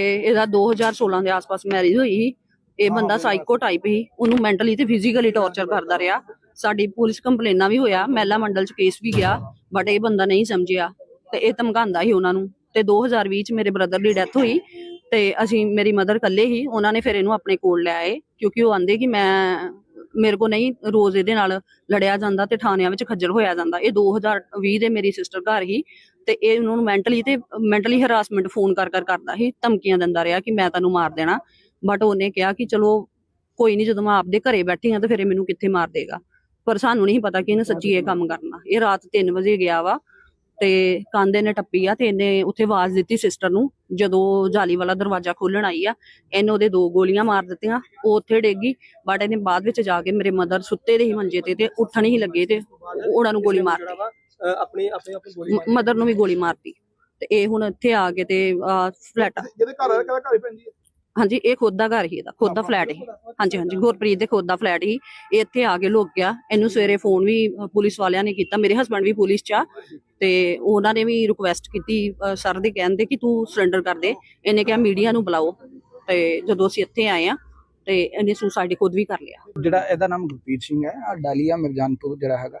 ਇਹਦਾ 2016 ਦੇ ਆਸ-ਪਾਸ ਮੈਰਿਜ ਹੋਈ ਸੀ। ਇਹ ਬੰਦਾ ਸਾਈਕੋ ਟਾਈਪ ਸੀ। ਉਹਨੂੰ ਮੈਂਟਲੀ ਤੇ ਫਿਜ਼ੀਕਲੀ ਟੌਰਚਰ ਕਰਦਾ ਰਿਹਾ। ਸਾਡੀ ਪੁਲਿਸ ਕੰਪਲੇਨਾਂ ਵੀ ਹੋਇਆ। ਮਹਿਲਾ ਮੰਡਲ ਚ ਕੇਸ ਵੀ ਗਿਆ ਬਟ ਇਹ ਬੰਦਾ ਨਹੀਂ ਸਮਝਿਆ। ਤੇ ਇਹ ਧਮਕਾਉਂਦਾ ਸੀ ਉਹਨਾਂ ਨੂੰ। ਤੇ 2020 ਚ ਮੇਰੇ ਬ੍ਰਦਰ ਦੀ ਡੈਥ ਹੋਈ। ਤੇ ਅਸੀਂ ਮੇਰੀ ਮਦਰ ਇਕੱਲੇ ਹੀ ਉਹਨਾਂ ਨੇ ਫਿਰ ਇਹਨੂੰ ਆਪਣੇ ਕੋਲ ਲੈ ਆਏ। ਕਿਉਂਕਿ ਉਹ ਆਂਦੇ ਕਿ ਮੈਂ ਮੇਰੇ ਕੋ ਨਹੀਂ ਰੋਜ਼ ਇਹਦੇ ਨਾਲ ਲੜਿਆ ਜਾਂਦਾ ਤੇ ਥਾਣਿਆਂ ਵਿੱਚ ਖੱਜਲ ਹੋਇਆ ਜਾਂਦਾ। ਇਹ 2020 ਦੇ ਮੇਰੀ ਸਿਸਟਰ ਘਰ ਹੀ ਤੇ ਇਹ ਉਹਨਾਂ ਨੂੰ ਮੈਂਟਲੀ ਤੇ ਮੈਂਟਲੀ ਹਰਾਸਮੈਂਟ ਫੋਨ ਕਰ ਕਰ ਕਰਦਾ ਸੀ ਧਮਕੀਆਂ ਦਿੰਦਾ ਰਿਹਾ ਕਿ ਮੈਂ ਤੈਨੂੰ ਮਾਰ ਦੇਣਾ। ਬਟ ਉਹਨੇ ਕਿਹਾ ਕਿ ਚਲੋ ਕੋਈ ਨਹੀਂ ਜਦੋਂ ਮੈਂ ਆਪਦੇ ਘਰੇ ਬੈਠੀ ਹਾਂ ਤਾਂ ਫਿਰ ਇਹ ਮੈਨੂੰ ਕਿੱਥੇ ਮਾਰ ਦੇਗਾ। ਪਰ ਸਾਨੂੰ ਨਹੀਂ ਪਤਾ ਕਿ ਇਹਨੇ ਸੱਚੀ ਇਹ ਕੰਮ ਕਰਨਾ। ਇਹ ਰਾਤ 3 ਵਜੇ ਗਿਆ ਵਾ ਤੇ ਕਾਂਦੇ ਨੇ ਟੱਪੀ ਆ ਤੇ ਇਹਨੇ ਉੱਥੇ ਆਵਾਜ਼ ਦਿੱਤੀ ਸਿਸਟਰ ਨੂੰ ਜਦੋਂ ਜਾਲੀ ਵਾਲਾ ਦਰਵਾਜ਼ਾ ਖੋਲਣ ਆਈ ਆ ਇਹਨੇ ਉਹਦੇ ਦੋ ਗੋਲੀਆਂ ਮਾਰ ਦਿੱਤੀਆਂ ਉਹ ਉੱਥੇ ਡੇਗੀ ਬਟ ਇਹਨੇ ਬਾਅਦ ਵਿੱਚ ਜਾ ਕੇ ਮੇਰੇ ਮਦਰ ਸੁੱਤੇ ਦੇ ਹੀ ਮੰਜੇ ਤੇ ਤੇ ਉੱਠਣ ਹੀ ਲੱਗੇ ਤੇ ਉਹਨਾਂ ਨੂੰ ਗੋਲੀ ਮਾਰ ਅਹ, ਆਪਣੀ ਆਪਣੀ ਆਪਣੀ ਗੋਲੀ ਮਾਰੀ। ਮਦਰ ਨੂੰ ਵੀ ਗੋਲੀ ਮਾਰਤੀ। ਤੇ ਇਹ ਹੁਣ ਇੱਥੇ ਆ ਕੇ ਤੇ ਫਲੈਟ ਜਿਹਦੇ ਘਰ ਆ ਕਿਹਦਾ ਘਰ ਹੀ ਪੈਂਦੀ ਹੈ ਹਾਂਜੀ ਇਹ ਖੁਦ ਦਾ ਘਰ ਹੀ ਇਹਦਾ। ਖੁਦ ਦਾ ਫਲੈਟ ਹੀ। ਹਾਂਜੀ ਹਾਂਜੀ ਗੁਰਪ੍ਰੀਤ ਦੇ ਖੁਦ ਦਾ ਫਲੈਟ ਹੀ। ਇਹ ਇੱਥੇ ਆ ਕੇ ਲੁਕ ਗਿਆ। ਇਹਨੂੰ ਸਵੇਰੇ ਫੋਨ ਵੀ ਪੁਲਿਸ ਵਾਲਿਆਂ ਨੇ ਕੀਤਾ। ਮੇਰੇ ਹਸਬੰਡ ਵੀ ਪੁਲਿਸ 'ਚ ਆ। ਤੇ ਉਹਨਾਂ ਨੇ ਵੀ ਰਿਕੁਐਸਟ ਕੀਤੀ ਸਰ ਦੇ ਕਹਿੰਦੇ ਕਿ ਤੂੰ ਸਰੈਂਡਰ ਕਰ ਦੇ। ਇਹਨੇ ਕਿਹਾ ਮੀਡੀਆ ਨੂੰ ਬੁਲਾਓ। ਤੇ ਜਦੋਂ ਅਸੀਂ ਇੱਥੇ ਆਏ ਆ ਤੇ ਇਹਨੇ ਸੁਸਾਈਡ ਖੁਦ ਵੀ ਕਰ ਲਿਆ। ਜਿਹੜਾ ਇਹਦਾ ਨਾਮ ਗੁਰਪ੍ਰੀਤ ਸਿੰਘ ਹੈ ਆ ਡਾਲੀਆ ਮਿਰਜਾਨਪੁਰ ਜਿਹੜਾ ਹੈਗਾ।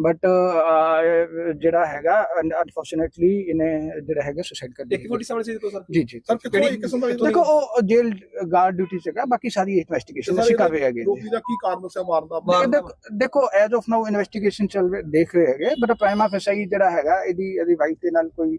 ਬਟ ਜਿਹੜਾ ਹੈਗਾ ਅਨਫੋਰਚੂਨੇਟਲੀ ਇਹਨੇ ਜਿਹੜਾ ਹੈਗਾ ਸੁਸਾਈਡ ਕਰ ਇੱਕ ਫੋਟੀ ਸਾਹਮਣੇ ਸੀ ਦੇਖੋ ਸਰ। ਜੀ ਜੀ ਸਰ ਇੱਕ ਕਿਸਮ ਦਾ ਦੇਖੋ ਉਹ ਜੇਲ ਗਾਰਡ ਡਿਊਟੀ ਸੀਗਾ ਬਾਕੀ ਸਾਰੀ ਇਨਵੈਸਟੀਗੇਸ਼ਨ ਅਸੀਂ ਕਰ ਰਹੇ ਹੈਗੇ। ਰੋਪੀ ਦਾ ਕੀ ਕਾਰਨ ਦੱਸਿਆ ਮਾਰਨ ਦਾ? ਦੇਖੋ- ਦੇਖੋ ਐਜ਼ ਆਫ ਨਾਓ ਇਨਵੈਸਟੀਗੇਸ਼ਨ ਚੱਲ ਰਿਹਾ ਦੇਖ ਰਹੇ ਹੈਗੇ ਬਟ ਪ੍ਰਾਈਮਾ ਫੈਸਾਈ ਜਿਹੜਾ ਹੈਗਾ ਇਹਦੀ ਇਹਦੀ ਵਾਈਫ ਦੇ ਨਾਲ ਕੋਈ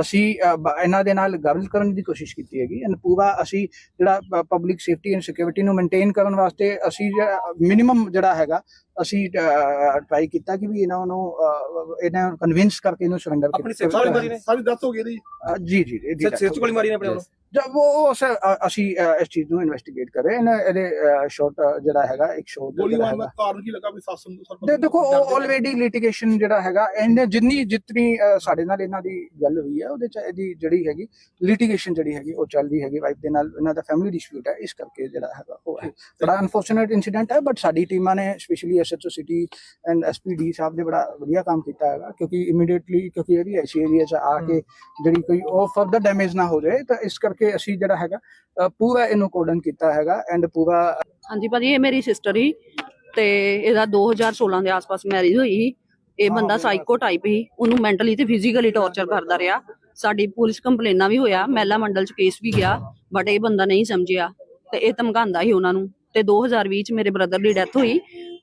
ਅਸੀਂ ਇਹਨਾਂ ਦੇ ਨਾਲ ਗੱਲ ਕਰਨ ਦੀ ਕੋਸ਼ਿਸ਼ ਕੀਤੀ ਹੈਗੀ। ਐਂਡ ਪੂਰਾ ਅਸੀਂ ਜਿਹੜਾ ਪਬਲਿਕ ਸੇਫਟੀ ਐਂਡ ਸਿਕਿਉਰਿਟੀ ਨੂੰ ਮੇਨਟੇਨ ਕਰਨ ਵਾਸਤੇ ਅਸੀਂ ਮਿਨੀਮਮ ਜਿਹੜਾ ਹੈਗਾ ਅਸੀਂ ਟਰਾਈ ਕੀਤਾ ਕਿ ਵੀ ਇਹਨਾਂ ਨੂੰ ਇਹਨਾਂ ਨੂੰ ਕਨਵਿੰਸ ਕਰਕੇ ਇਹਨੂੰ ਸਰੈਂਡਰ ਆਪਣੀ safety ਵਾਲੀ ਨੇ? ਸਾਰੀ ਡੈਥ ਹੋ ਗਈ ਇਹਦੀ? ਜੀ ਜੀ ਸਿਰ ਚ ਗੋਲੀ ਮਾਰੀ ਨੇ ਆਪਣੇ ਵੱਲੋਂ? ਜਦ ਉਹ ਅਸੀਂ ਇਸ ਚੀਜ਼ ਨੂੰ ਇਨਵੈਸਟੀਗੇਟ ਕਰ ਰਹੇ ਹਾਂ। ਇਹਦੇ ਸ਼ਾਰਟ ਜਿਹੜਾ ਹੈਗਾ ਇੱਕ ਸ਼ਾਰਟ ਗੋਲੀ ਮਾਰਨ ਦਾ ਕਾਰਨ ਕੀ ਲੱਗਾ ਵੀ ਸੱਸ ਨੂੰ ਸਰ ਦੇਖੋ ਆਲਰੇਡੀ ਲਿਟੀਗੇਸ਼ਨ ਜਿਹੜਾ ਹੈਗਾ ਇਹਨੇ ਜਿੰਨੀ ਜਿਤਨੀ ਸਾਡੇ ਨਾਲ ਇਹਨਾਂ ਦੀ ਗੱਲ ਹੋਈ ਹੈ ਉਹਦੇ ਚ ਇਹਦੀ ਜਿਹੜੀ ਹੈਗੀ ਲਿਟੀਗੇਸ਼ਨ ਜਿਹੜੀ ਹੈਗੀ ਉਹ ਚੱਲ ਰਹੀ ਹੈਗੀ। ਵਾਈਫ ਦੇ ਨਾਲ ਇਹਨਾਂ ਦਾ ਫੈਮਿਲੀ ਡਿਸਪਿਊਟ ਹੈ ਇਸ ਕਰਕੇ ਜਿਹੜਾ ਹੈਗਾ ਉਹ ਹੈ। ਬੜਾ ਅਨਫੋਰਚੂਨੇਟ ਇਨਸੀਡੈਂਟ ਹੈ ਬਟ ਸਾਡੀ ਟੀਮਾਂ ਨੇ specially SHO city and SPD sahib ਨੇ ਬੜਾ ਵਧੀਆ ਕੰਮ ਕੀਤਾ ਹੈਗਾ ਕਿਉਂਕਿ ਇਮੀਡੀਏਟਲੀ ਕਿਉਂਕਿ ਇਹ ਵੀ ਐਸੀ ਏਰੀਆ 'ਚ ਆ ਕੇ ਜਿਹੜੀ ਕੋਈ ਉਹ ਫਰਦਰ ਡੈਮੇਜ ਨਾ ਹੋ ਜਾਏ ਤਾਂ ਇਸ ਕਰਕੇ ਅਸੀਂ ਜਿਹੜਾ ਹੈਗਾ ਪੂਰਾ ਇਹਨੂੰ ਕੋਡਨ ਕੀਤਾ ਹੈਗਾ ਐਂਡ ਪੂਰਾ ਹਾਂਜੀ ਭਾਜੀ ਇਹ ਮੇਰੀ ਸਿਸਟਰ ਹੀ ਤੇ ਇਹਦਾ 2016 ਦੇ ਆਸ-ਪਾਸ ਮੈਰਿਜ ਹੋਈ ਸੀ। ਇਹ ਬੰਦਾ ਸਾਈਕੋ ਟਾਈਪ ਸੀ ਉਹਨੂੰ ਮੈਂਟਲੀ ਤੇ ਫਿਜ਼ੀਕਲੀ ਟੌਰਚਰ ਕਰਦਾ ਰਿਹਾ। ਸਾਡੀ ਪੁਲਿਸ ਕੰਪਲੇਨਾਂ ਵੀ ਹੋਇਆ ਮਹਿਲਾ ਮੰਡਲ ਚ ਕੇਸ ਵੀ ਗਿਆ ਬਟ ਇਹ ਬੰਦਾ ਨਹੀਂ ਸਮਝਿਆ ਤੇ ਇਹ ਧਮਕਾਉਂਦਾ ਸੀ ਉਹਨਾਂ ਨੂੰ। ਤੇ 2020 ਚ ਮੇਰੇ ਬ੍ਰਦਰ ਦੀ ਡੈਥ ਹੋਈ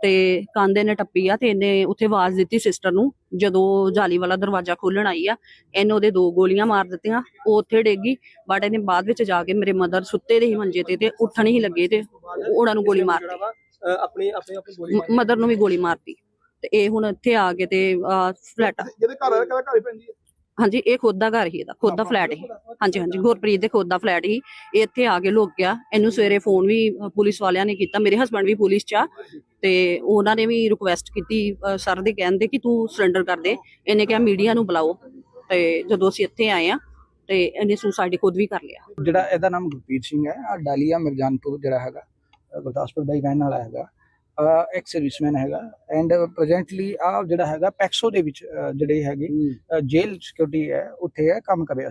ਤੇ ਕਾਂਦੇ ਨੇ ਟੱਪੀ ਆ ਤੇ ਇਹਨੇ ਉੱਥੇ ਆਵਾਜ਼ ਦਿੱਤੀ ਸਿਸਟਰ ਨੂੰ ਜਦੋਂ ਜਾਲੀ ਵਾਲਾ ਦਰਵਾਜ਼ਾ ਖੋਲਣ ਆਈ ਆ ਇਹਨੇ ਉਹਦੇ ਦੋ ਗੋਲੀਆਂ ਮਾਰ ਦਿੱਤੀਆਂ ਉਹ ਉੱਥੇ ਡੇਗੀ ਬਟ ਇਹਨੇ ਬਾਅਦ ਵਿੱਚ ਜਾ ਕੇ ਮੇਰੇ ਮਦਰ ਸੁੱਤੇ ਦੇ ਹੀ ਮੰਜੇ ਤੇ ਤੇ ਉੱਠਣ ਹੀ ਲੱਗੇ ਤੇ ਉਹਨਾਂ ਨੂੰ ਗੋਲੀ ਮਾਰਤੀ ਆਪਣੀ ਆਪਣੀ ਆਪਣੀ ਗੋਲੀ। ਮਦਰ ਨੂੰ ਵੀ ਗੋਲੀ ਮਾਰਤੀ ਤੇ ਇਹ ਹੁਣ ਇੱਥੇ ਆ ਕੇ ਤੇ ਫਲੈਟ ਜਿਹਦੇ ਘਰ ਆ ਕਹਿੰਦਾ ਘਰ ਪੈਂਦੀ ਹੈ ਹਾਂਜੀ ਇਹ ਖੁਦ ਦਾ ਘਰ ਹੀ ਇਹਦਾ ਖੁਦ ਦਾ ਫਲੈਟ ਹੀ। ਹਾਂਜੀ ਹਾਂਜੀ ਗੁਰਪ੍ਰੀਤ ਦੇ ਖੁਦ ਦਾ ਫਲੈਟ ਹੀ। ਇਹ ਇੱਥੇ ਆ ਕੇ ਲੁਕ ਗਿਆ। ਇਹਨੂੰ ਸਵੇਰੇ ਫੋਨ ਵੀ ਪੁਲਿਸ ਵਾਲਿਆਂ ਨੇ ਕੀਤਾ। ਮੇਰੇ ਹਸਬੰਡ ਵੀ ਪੁਲਿਸ 'ਚ ਆ। ਤੇ ਉਹਨਾਂ ਨੇ ਵੀ ਰਿਕੁਐਸਟ ਕੀਤੀ ਸਰ ਦੇ ਕਹਿੰਦੇ ਕਿ ਤੂੰ ਸਰੈਂਡਰ ਕਰ ਦੇ। ਇਹਨੇ ਕਿਹਾ ਮੀਡੀਆ ਨੂੰ ਬੁਲਾਓ। ਤੇ ਜਦੋਂ ਅਸੀਂ ਇੱਥੇ ਆਏ ਆ ਤੇ ਇਹਨੇ ਸੁਸਾਈਡ ਖੁਦ ਵੀ ਕਰ ਲਿਆ। ਜਿਹੜਾ ਇਹਦਾ ਨਾਮ ਗੁਰਪ੍ਰੀਤ ਸਿੰਘ ਹੈ ਆ ਡਾਲੀਆ ਮਿਰਜਾਨਪੁਰ ਜਿਹੜਾ ਹੈਗਾ ਗੁਰਦਾਸਪੁਰ ਦਾ ਹੀ ਰਹਿਣ ਵਾਲਾ ਹੈਗਾ ਐਕਸ ਸਰਵਿਸਮੈਨ ਹੈਗਾ ਐਂਡ ਪ੍ਰੈਜ਼ੈਂਟਲੀ ਆ ਜਿਹੜਾ ਹੈਗਾ ਪੈਕਸੋ ਦੇ ਵਿੱਚ ਜਿਹੜੀ ਹੈਗੀ ਜੇਲ ਸਿਕਿਉਰਿਟੀ ਹੈ ਉੱਥੇ ਹੈ ਕੰਮ ਕਰ ਰਿਹਾ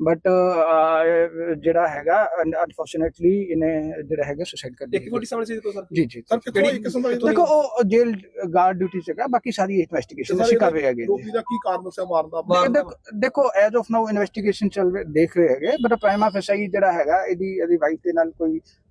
ਬਟ ਜਿਹੜਾ ਹੈਗਾ ਅਨਫੋਰਚੂਨੇਟਲੀ ਇਹਨੇ ਜਿਹੜਾ ਹੈਗਾ ਸੁਸਾਈਡ ਕਰ ਇੱਕ ਫੋਟੀ ਸਾਹਮਣੇ ਸੀ ਦੇਖੋ ਸਰ? ਜੀ ਜੀ ਸਰ ਕਿੱਥੋਂ ਇੱਕ ਕਿਸਮ ਦਾ ਦੇਖੋ ਉਹ ਜੇਲ ਗਾਰਡ ਡਿਊਟੀ ਸੀਗਾ ਬਾਕੀ ਸਾਰੀ ਇਨਵੈਸਟੀਗੇਸ਼ਨ ਅਸੀਂ ਕਰ ਰਹੇ ਹੈਗੇ। ਰੋਗੀ ਦਾ ਕੀ ਕਾਰਨ ਦੱਸਿਆ ਮਾਰਨ ਦਾ? ਦੇਖੋ- ਦੇਖੋ ਐਜ਼ ਆਫ ਨਾਓ ਇਨਵੈਸਟੀਗੇਸ਼ਨ ਚੱਲ ਰਹੀ ਦੇਖ ਰਹੇ ਹੈਗੇ ਬਟ ਪ੍ਰਾਈਮਾ ਫੈਸਾਈ ਜਿਹੜਾ ਹੈਗਾ ਇਹਦੀ ਇਹਦੀ ਵਾਈਫ ਦੇ ਨਾਲ ਕੋਈ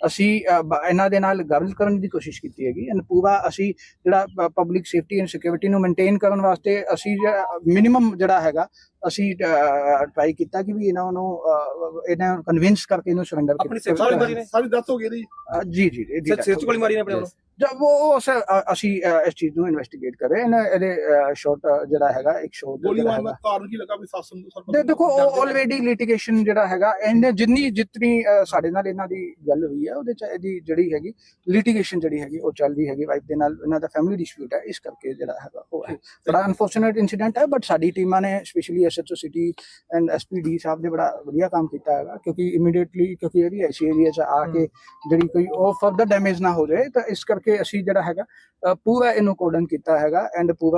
ਅਸੀਂ ਅਹ, ਇਹਨਾਂ ਦੇ ਨਾਲ ਗੱਲ ਕਰਨ ਦੀ ਕੋਸ਼ਿਸ਼ ਕੀਤੀ ਹੈਗੀ ਐਂਡ ਪੂਰਾ ਅਸੀਂ ਜਿਹੜਾ ਪਬਲਿਕ ਸੇਫਟੀ ਐਂਡ ਸਿਕਿਉਰਿਟੀ ਨੂੰ ਮੇਨਟੇਨ ਕਰਨ ਵਾਸਤੇ ਅਸੀਂ ਮਿਨੀਮਮ ਜਿਹੜਾ ਹੈਗਾ ਅਸੀਂ ਟਰਾਈ ਕੀਤਾ ਕਿ ਵੀ ਇਹਨਾਂ ਨੂੰ ਇਹਨਾਂ ਨੂੰ ਕਨਵਿੰਸ ਕਰਕੇ ਇਹਨੂੰ ਸਰੈਂਡਰ ਆਪਣੀ safety ਵਾਲੀ ਨੇ? ਸਾਰੀ ਡੈਥ ਹੋ ਗਈ ਇਹਦੀ? ਜੀ ਜੀ ਇਹਦੀ ਸਿਰ ਸਿਰ ਗੋਲੀ ਮਾਰੀ ਨੇ ਆਪਣੇ ਆਪ ਨੂੰ ਜਦ ਉਹ ਸਰ, ਅਸੀਂ ਇਸ ਚੀਜ਼ ਨੂੰ ਇਨਵੈਸਟੀਗੇਟ ਕਰ ਰਹੇ ਹਾਂ। ਇਹਦੇ ਸ਼ਾਰਟ ਜਿਹੜਾ ਹੈਗਾ ਇੱਕ ਸ਼ੋਟ ਗੋਲੀ ਮਾਰਨ ਦਾ ਕਾਰਨ ਕੀ ਲੱਗਾ ਵੀ ਸੱਸ ਨੂੰ ਸਰ ਦੇਖੋ ਆਲਰੇਡੀ ਲਿਟੀਗੇਸ਼ਨ ਜਿਹੜਾ ਹੈਗਾ ਇਹਨੇ ਜਿੰਨੀ ਜਿਤਨੀ ਸਾਡੇ ਨਾਲ ਇਹਨਾਂ ਦੀ ਗੱਲ ਹੋਈ ਹੈ ਉਹਦੇ ਚ ਇਹਦੀ ਜਿਹੜੀ ਹੈਗੀ ਲਿਟੀਗੇਸ਼ਨ ਜਿਹੜੀ ਹੈਗੀ ਉਹ ਚੱਲ ਰਹੀ ਹੈਗੀ। ਵਾਈਫ ਦੇ ਨਾਲ ਇਹਨਾਂ ਦਾ ਫੈਮਿਲੀ ਡਿਸਪਿਊਟ ਹੈ ਇਸ ਕਰਕੇ ਜਿਹੜਾ ਹੈਗਾ ਉਹ ਹੈ। ਬੜਾ ਅਨਫੋਰਚੂਨੇਟ ਇਨਸੀਡੈਂਟ ਹੈ ਬਟ ਸਾਡੀ ਟੀਮਾਂ ਨੇ specially SHO city and SPD sahib ਨੇ ਬੜਾ ਵਧੀਆ ਕੰਮ ਕੀਤਾ ਹੈਗਾ ਕਿਉਂਕਿ ਇਮੀਡੀਏਟਲੀ ਕਿਉਂਕਿ ਵੀ ਐਸੀ ਏਰੀਆ ਚ ਆ ਕੇ ਜਿਹੜੀ ਕੋਈ ਉਹ ਫਰਦਰ ਡੈਮੇਜ ਨਾ ਹੋ ਜਾਏ ਤਾਂ ਇਸ ਕਰਕੇ ਅਸੀਂ ਜਿਹੜਾ ਹੈਗਾ ਪੂਰਾ ਇਹਨੂੰ ਕੋਡਨ ਕੀਤਾ ਹੈਗਾ ਐਂਡ ਪੂਰਾ